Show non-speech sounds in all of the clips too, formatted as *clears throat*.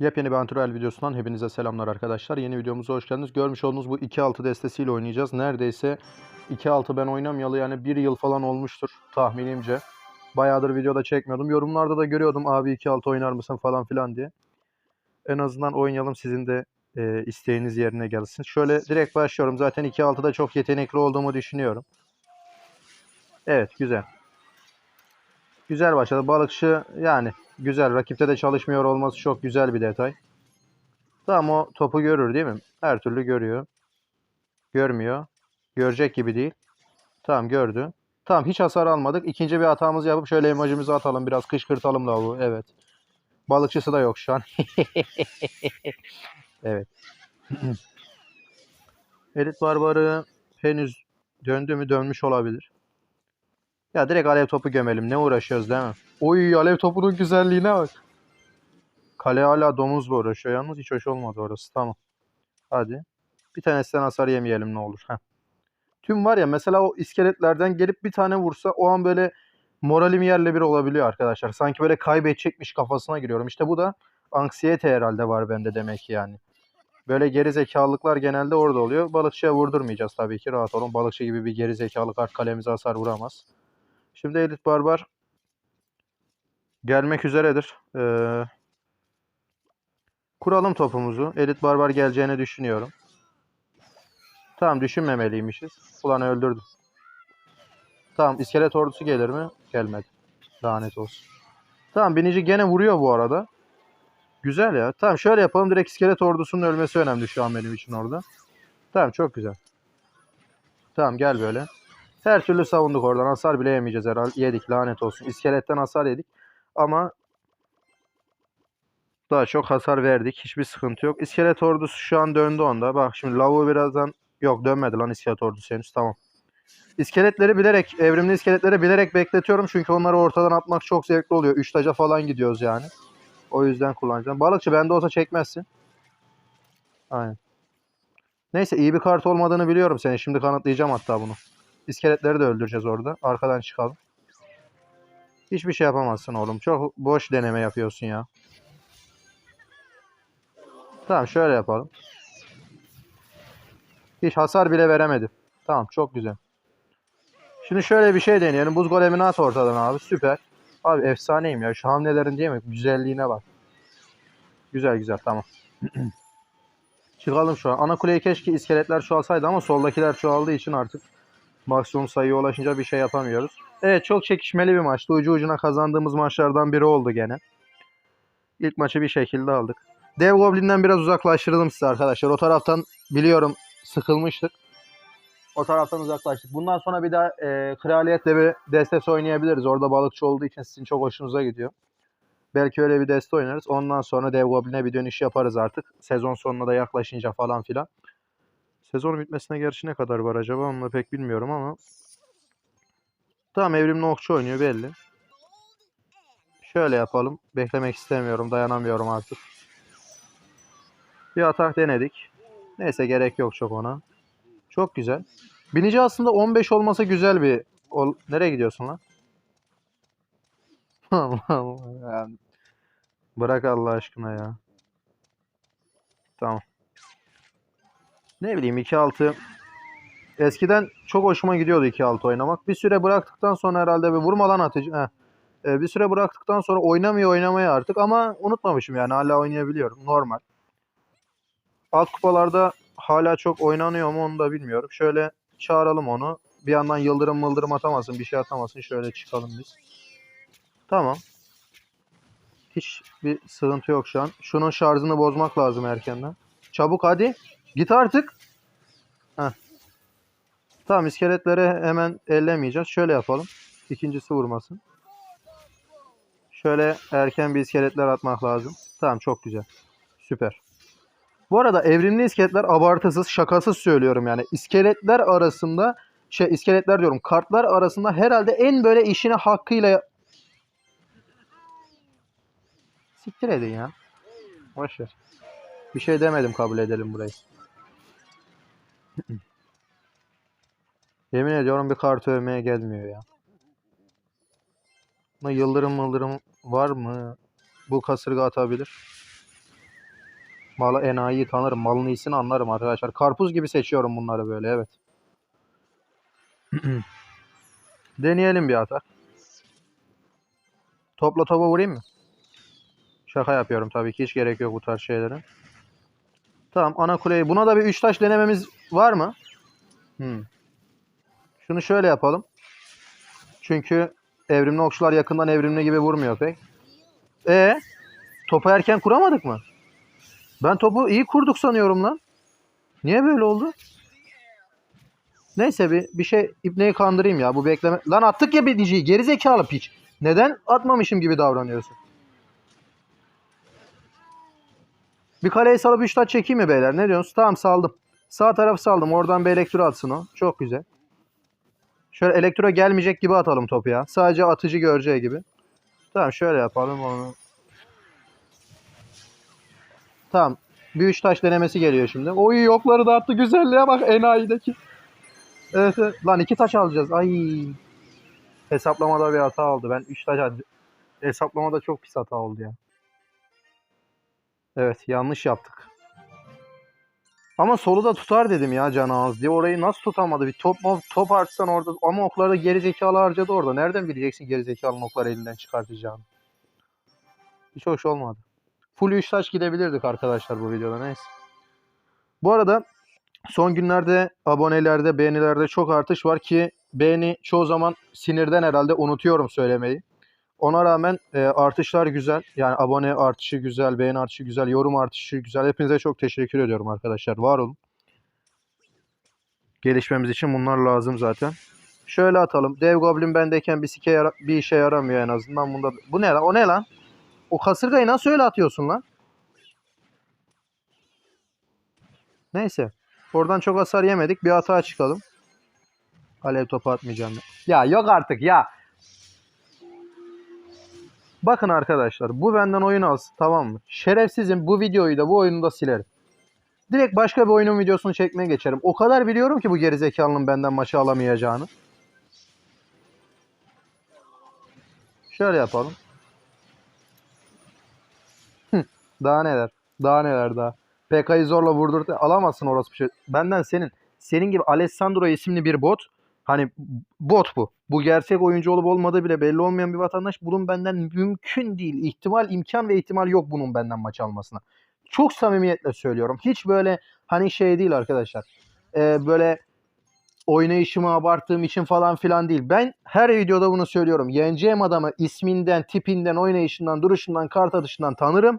Yepyeni bir antrenör videosundan hepinize selamlar arkadaşlar. Yeni videomuza hoş geldiniz. Görmüş olduğunuz bu 2-6 destesiyle oynayacağız. Neredeyse 2-6 ben oynamayalı yani 1 yıl falan olmuştur tahminimce. Bayağıdır videoda çekmiyordum. Yorumlarda da görüyordum abi 2-6 oynar mısın falan filan diye. En azından oynayalım sizin de e, isteğiniz yerine gelsin. Şöyle direkt başlıyorum. Zaten 2-6'da çok yetenekli olduğumu düşünüyorum. Evet güzel. Güzel başladı. Balıkçı yani güzel. Rakipte de çalışmıyor olması çok güzel bir detay. Tamam o topu görür değil mi? Her türlü görüyor. Görmüyor. Görecek gibi değil. Tamam gördü. Tamam hiç hasar almadık. İkinci bir hatamızı yapıp şöyle emojimizi atalım. Biraz kışkırtalım bu. Evet. Balıkçısı da yok şu an. *laughs* evet. *clears throat* Elit Barbarı henüz döndü mü dönmüş olabilir. Ya direkt alev topu gömelim. Ne uğraşıyoruz değil mi? Oy alev topunun güzelliğine bak. Kale hala domuzla uğraşıyor. Yalnız hiç hoş olmadı orası. Tamam. Hadi. Bir tanesinden hasar yemeyelim ne olur. Heh. Tüm var ya mesela o iskeletlerden gelip bir tane vursa o an böyle moralim yerle bir olabiliyor arkadaşlar. Sanki böyle kaybedecekmiş kafasına giriyorum. İşte bu da anksiyete herhalde var bende demek ki yani. Böyle geri zekalıklar genelde orada oluyor. Balıkçıya vurdurmayacağız tabii ki. Rahat olun. Balıkçı gibi bir geri zekalı kart kalemize hasar vuramaz. Şimdi Elit Barbar gelmek üzeredir. Ee, kuralım topumuzu. Elit Barbar geleceğini düşünüyorum. Tamam düşünmemeliymişiz. Ulan öldürdüm. Tamam iskelet ordusu gelir mi? Gelmedi. Lanet olsun. Tamam binici gene vuruyor bu arada. Güzel ya. Tamam şöyle yapalım. Direkt iskelet ordusunun ölmesi önemli şu an benim için orada. Tamam çok güzel. Tamam gel böyle. Her türlü savunduk oradan. Hasar bile yemeyeceğiz herhalde. Yedik lanet olsun. İskeletten hasar yedik. Ama daha çok hasar verdik. Hiçbir sıkıntı yok. İskelet ordusu şu an döndü onda. Bak şimdi lavuğu birazdan... Yok dönmedi lan iskelet ordusu henüz. Tamam. İskeletleri bilerek, evrimli iskeletleri bilerek bekletiyorum. Çünkü onları ortadan atmak çok zevkli oluyor. Üç taca falan gidiyoruz yani. O yüzden kullanacağım. Balıkçı bende olsa çekmezsin. Aynen. Neyse iyi bir kart olmadığını biliyorum seni. Şimdi kanıtlayacağım hatta bunu. İskeletleri de öldüreceğiz orada. Arkadan çıkalım. Hiçbir şey yapamazsın oğlum. Çok boş deneme yapıyorsun ya. Tamam şöyle yapalım. Hiç hasar bile veremedim. Tamam çok güzel. Şimdi şöyle bir şey deneyelim. Buz golemini at ortadan abi. Süper. Abi efsaneyim ya. Şu hamlelerin değil mi? Güzelliğine bak. Güzel güzel tamam. *clears throat* Çıkalım şu an. Ana kuleyi keşke iskeletler çoğalsaydı ama soldakiler çoğaldığı için artık maksimum sayıya ulaşınca bir şey yapamıyoruz. Evet çok çekişmeli bir maçtı. Ucu ucuna kazandığımız maçlardan biri oldu gene. İlk maçı bir şekilde aldık. Dev Goblin'den biraz uzaklaştırdım size arkadaşlar. O taraftan biliyorum sıkılmıştık. O taraftan uzaklaştık. Bundan sonra bir daha e, Kraliyet'le bir destes oynayabiliriz. Orada balıkçı olduğu için sizin çok hoşunuza gidiyor. Belki öyle bir deste oynarız. Ondan sonra Dev Goblin'e bir dönüş yaparız artık. Sezon sonuna da yaklaşınca falan filan. Sezon bitmesine gerçi ne kadar var acaba onu da pek bilmiyorum ama. Tamam evrimli okçu oynuyor belli. Şöyle yapalım. Beklemek istemiyorum. Dayanamıyorum artık. Bir atak denedik. Neyse gerek yok çok ona. Çok güzel. Binici aslında 15 olması güzel bir... Ol... Nereye gidiyorsun lan? *laughs* Yani Bırak Allah aşkına ya. Tamam. Ne bileyim 2-6. Eskiden çok hoşuma gidiyordu 2-6 oynamak. Bir süre bıraktıktan sonra herhalde bir vurmadan atıcı. Heh. Ee, bir süre bıraktıktan sonra oynamıyor oynamaya artık ama unutmamışım yani hala oynayabiliyorum. Normal. Alt kupalarda hala çok oynanıyor mu onu da bilmiyorum. Şöyle çağıralım onu. Bir yandan yıldırım mıldırım atamasın, bir şey atamasın. Şöyle çıkalım biz. Tamam. Hiç bir sıkıntı yok şu an. Şunun şarjını bozmak lazım erkenden. Çabuk hadi. Git artık. Heh. Tamam iskeletleri hemen ellemeyeceğiz. Şöyle yapalım. İkincisi vurmasın. Şöyle erken bir iskeletler atmak lazım. Tamam çok güzel. Süper. Bu arada evrimli iskeletler abartısız, şakasız söylüyorum yani. İskeletler arasında şey iskeletler diyorum. Kartlar arasında herhalde en böyle işini hakkıyla Siktir edin ya. Boş ver. Bir şey demedim kabul edelim burayı. *clears throat* Yemin ediyorum bir kart övmeye gelmiyor ya. Buna yıldırım mıldırım var mı? Bu kasırga atabilir. Malı enayiyi tanırım. Malın iyisini anlarım arkadaşlar. Karpuz gibi seçiyorum bunları böyle evet. *clears throat* Deneyelim bir atak. Topla topa vurayım mı? Şaka yapıyorum tabii ki. Hiç gerek yok bu tarz şeylere. Tamam ana kuleyi. Buna da bir 3 taş denememiz var mı? Hmm. Şunu şöyle yapalım. Çünkü evrimli okçular yakından evrimli gibi vurmuyor pek. E topu erken kuramadık mı? Ben topu iyi kurduk sanıyorum lan. Niye böyle oldu? Neyse bir, bir şey İbne'yi kandırayım ya. Bu bekleme... Lan attık ya Bedici'yi. Geri zekalı piç. Neden atmamışım gibi davranıyorsun? Bir kaleye salıp 3 taç çekeyim mi beyler? Ne diyorsunuz? Tamam saldım. Sağ tarafı saldım. Oradan bir elektro atsın o. Çok güzel. Şöyle elektro gelmeyecek gibi atalım topu ya. Sadece atıcı göreceği gibi. Tamam şöyle yapalım onu. Tamam. Bir üç taş denemesi geliyor şimdi. Oy yokları da attı. Güzelliğe bak enayideki. Evet, evet. Lan iki taş alacağız. Ay. Hesaplamada bir hata oldu. Ben üç taş. Hesaplamada çok pis hata oldu ya. Evet yanlış yaptık. Ama solu da tutar dedim ya can ağız diye. Orayı nasıl tutamadı? Bir top top harcasan orada ama okları da geri zekalı harcadı orada. Nereden bileceksin geri zekalı okları elinden çıkartacağını? Hiç hoş olmadı. Full 3 taş gidebilirdik arkadaşlar bu videoda neyse. Bu arada son günlerde abonelerde, beğenilerde çok artış var ki beğeni çoğu zaman sinirden herhalde unutuyorum söylemeyi. Ona rağmen e, artışlar güzel. Yani abone artışı güzel, beğeni artışı güzel, yorum artışı güzel. Hepinize çok teşekkür ediyorum arkadaşlar. Var olun. Gelişmemiz için bunlar lazım zaten. Şöyle atalım. Dev Goblin bendeyken bir, sike yara- bir işe yaramıyor en azından. Bunda... Bu ne lan? O ne lan? O kasırgayı nasıl öyle atıyorsun lan? Neyse. Oradan çok hasar yemedik. Bir hata çıkalım. Alev topu atmayacağım. Ya yok artık ya. Bakın arkadaşlar bu benden oyun alsın tamam mı? Şerefsizim bu videoyu da bu oyunu da silerim. Direkt başka bir oyunun videosunu çekmeye geçerim. O kadar biliyorum ki bu gerizekalının benden maçı alamayacağını. Şöyle yapalım. Daha neler? Daha neler daha? PK'yı zorla vurdurdu. Alamazsın orası bir şey. Benden senin. Senin gibi Alessandro isimli bir bot. Hani bot bu. Bu gerçek oyuncu olup olmadığı bile belli olmayan bir vatandaş. Bunun benden mümkün değil. İhtimal, imkan ve ihtimal yok bunun benden maç almasına. Çok samimiyetle söylüyorum. Hiç böyle hani şey değil arkadaşlar. Ee, böyle oynayışımı abarttığım için falan filan değil. Ben her videoda bunu söylüyorum. Yeneceğim adamı isminden, tipinden, oynayışından, duruşundan, kart atışından tanırım.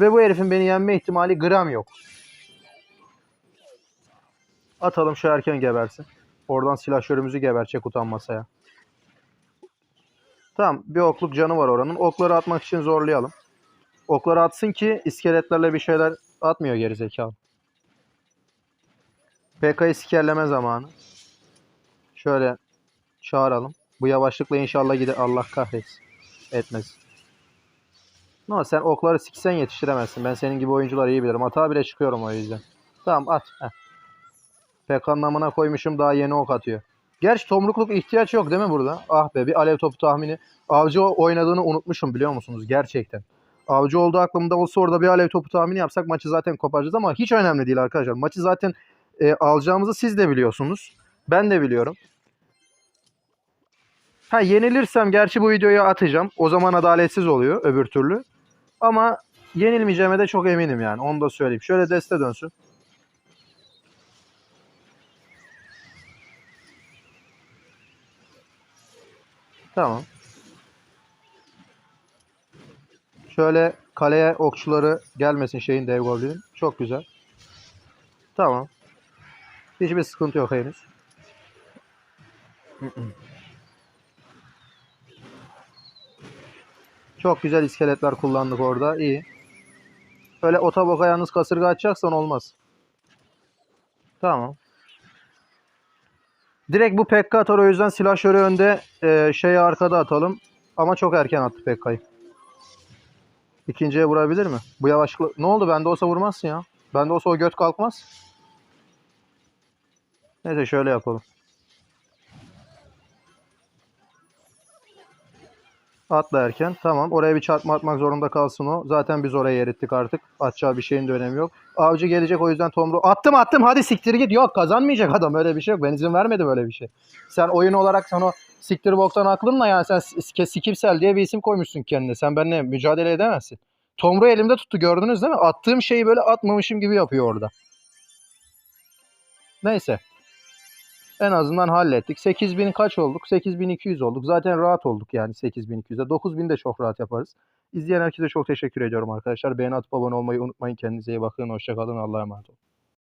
Ve bu herifin beni yenme ihtimali gram yok. Atalım şu erken gebersin. Oradan silahşörümüzü geberçek utanmasa ya. Tamam bir okluk canı var oranın. Okları atmak için zorlayalım. Okları atsın ki iskeletlerle bir şeyler atmıyor gerizekalı. PK'yı sikerleme zamanı. Şöyle çağıralım. Bu yavaşlıkla inşallah gider. Allah kahretsin. Etmez. No sen okları siksen yetiştiremezsin. Ben senin gibi oyuncular iyi bilirim. Hata bile çıkıyorum o yüzden. Tamam at. Heh. PK'nın amına koymuşum daha yeni ok atıyor. Gerçi tomrukluk ihtiyaç yok değil mi burada? Ah be bir alev topu tahmini. Avcı oynadığını unutmuşum biliyor musunuz? Gerçekten. Avcı olduğu aklımda olsa orada bir alev topu tahmini yapsak maçı zaten koparacağız ama hiç önemli değil arkadaşlar. Maçı zaten e, alacağımızı siz de biliyorsunuz. Ben de biliyorum. Ha yenilirsem gerçi bu videoyu atacağım. O zaman adaletsiz oluyor öbür türlü. Ama yenilmeyeceğime de çok eminim yani. Onu da söyleyeyim. Şöyle deste dönsün. Tamam. Şöyle kaleye okçuları gelmesin şeyin dev goblinin. Çok güzel. Tamam. Hiçbir sıkıntı yok henüz. Çok güzel iskeletler kullandık orada. İyi. Öyle ota boka yalnız kasırga açacaksan olmaz. Tamam. Direkt bu Pekka atar o yüzden silahşörü önde e, şeyi arkada atalım. Ama çok erken attı Pekka'yı. İkinciye vurabilir mi? Bu yavaşlıkla... Ne oldu? Bende olsa vurmazsın ya. Bende olsa o göt kalkmaz. Neyse şöyle yapalım. Atla erken. Tamam. Oraya bir çarpma atmak zorunda kalsın o. Zaten biz oraya erittik artık. Atacağı bir şeyin de önemi yok. Avcı gelecek o yüzden Tomru. Attım attım hadi siktir git. Yok kazanmayacak adam öyle bir şey yok. Ben izin vermedim öyle bir şey. Sen oyun olarak sen o siktir boktan aklınla yani sen S- Skipsel diye bir isim koymuşsun kendine. Sen benimle mücadele edemezsin. Tomru elimde tuttu gördünüz değil mi? Attığım şeyi böyle atmamışım gibi yapıyor orada. Neyse. En azından hallettik. 8000 kaç olduk? 8200 olduk. Zaten rahat olduk yani 8200'de. 9000 de çok rahat yaparız. İzleyen herkese çok teşekkür ediyorum arkadaşlar. Beğeni atıp abone olmayı unutmayın. Kendinize iyi bakın. Hoşçakalın. Allah'a emanet olun.